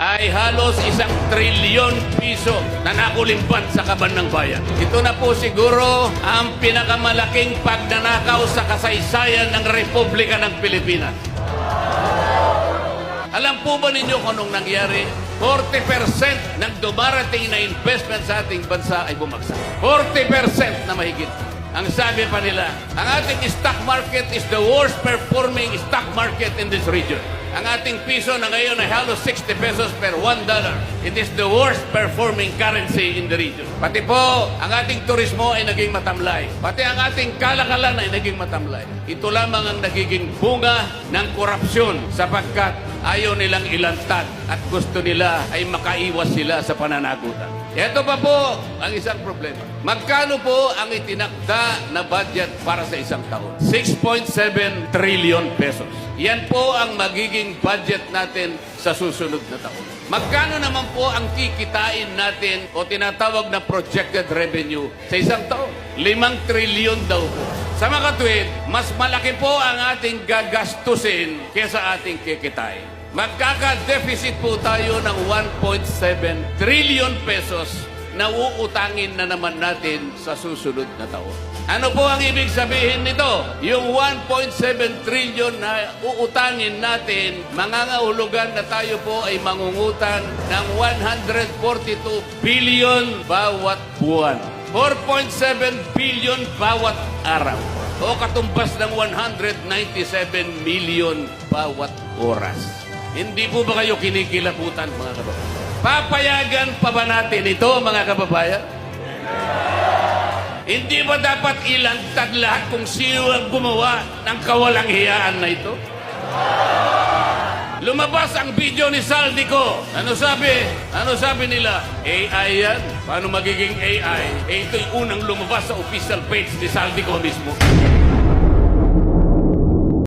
ay halos isang trilyon piso na nakulimpan sa kaban ng bayan. Ito na po siguro ang pinakamalaking pagnanakaw sa kasaysayan ng Republika ng Pilipinas. Alam po ba ninyo kung anong nangyari? 40% ng dumarating na investment sa ating bansa ay bumagsak. 40% na mahigit. Ang sabi pa nila, ang ating stock market is the worst performing stock market in this region. Ang ating piso na ngayon ay halos 60 pesos per 1 dollar. It is the worst performing currency in the region. Pati po, ang ating turismo ay naging matamlay. Pati ang ating kalakalan ay naging matamlay. Ito lamang ang nagiging bunga ng korupsyon sapagkat ayaw nilang ilantad at gusto nila ay makaiwas sila sa pananagutan. Ito pa po ang isang problema. Magkano po ang itinakda na budget para sa isang taon? 6.7 trillion pesos. Yan po ang magiging budget natin sa susunod na taon. Magkano naman po ang kikitain natin o tinatawag na projected revenue sa isang taon? 5 trillion daw po. Sa mga katwid, mas malaki po ang ating gagastusin kesa ating kikitain. Magkaka-deficit po tayo ng 1.7 trillion pesos na uutangin na naman natin sa susunod na taon. Ano po ang ibig sabihin nito? Yung 1.7 trillion na uutangin natin, mangangahulugan na tayo po ay mangungutang ng 142 billion bawat buwan. 4.7 billion bawat araw. O katumbas ng 197 million bawat oras. Hindi po ba kayo kinikilabutan mga kababayan? Papayagan pa ba natin ito mga kababayan? Hindi ba dapat ilantad lahat kung sino ang gumawa ng kawalang hiyaan na ito? Lumabas ang video ni Saldico. Ano sabi? Ano sabi nila? AI yan? Paano magiging AI? Eh, ito'y unang lumabas sa official page ni Saldico mismo.